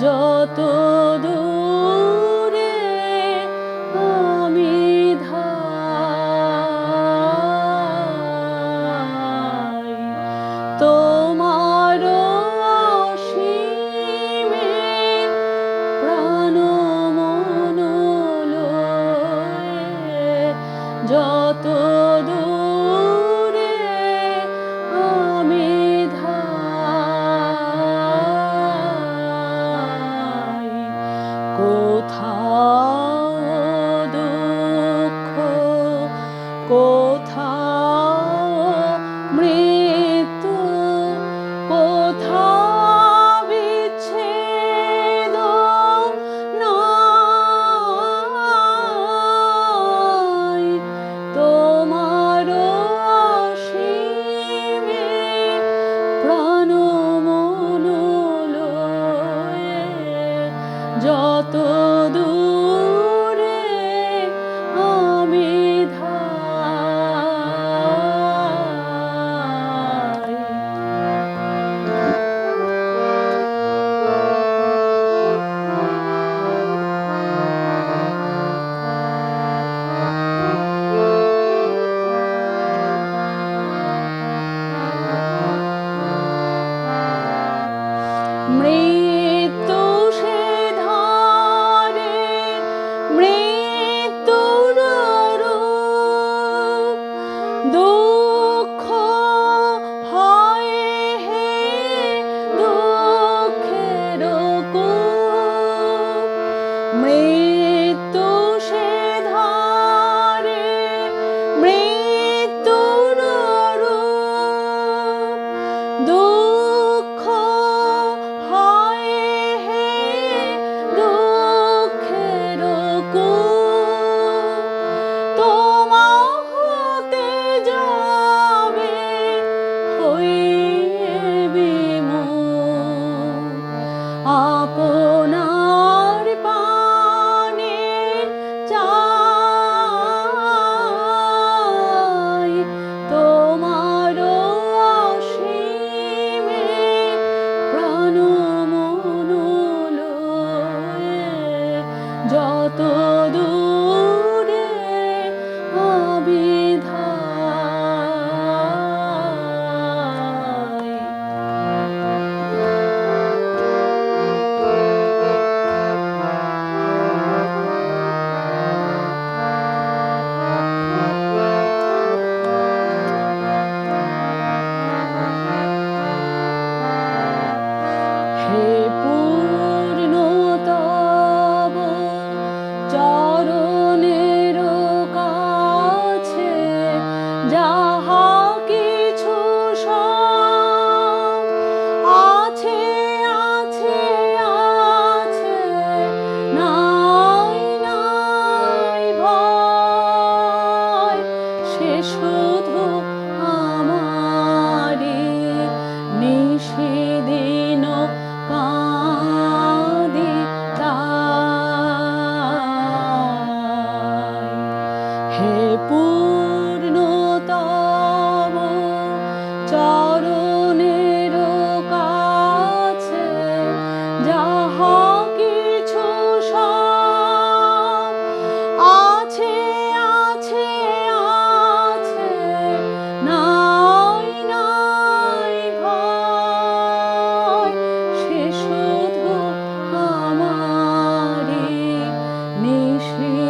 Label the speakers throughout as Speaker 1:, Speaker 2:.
Speaker 1: যত দূরে আমি ধাই তোমার সীমে প্রাণ মন যত দূরে do todo mm.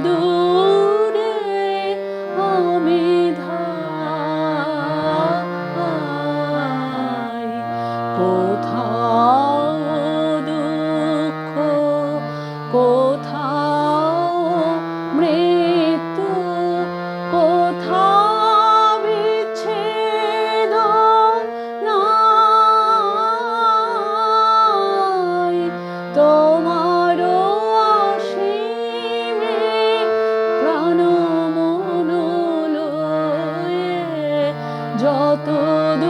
Speaker 1: অদূরে আমি ধাই। কোথাও দুঃখ কোথাও যত দূরে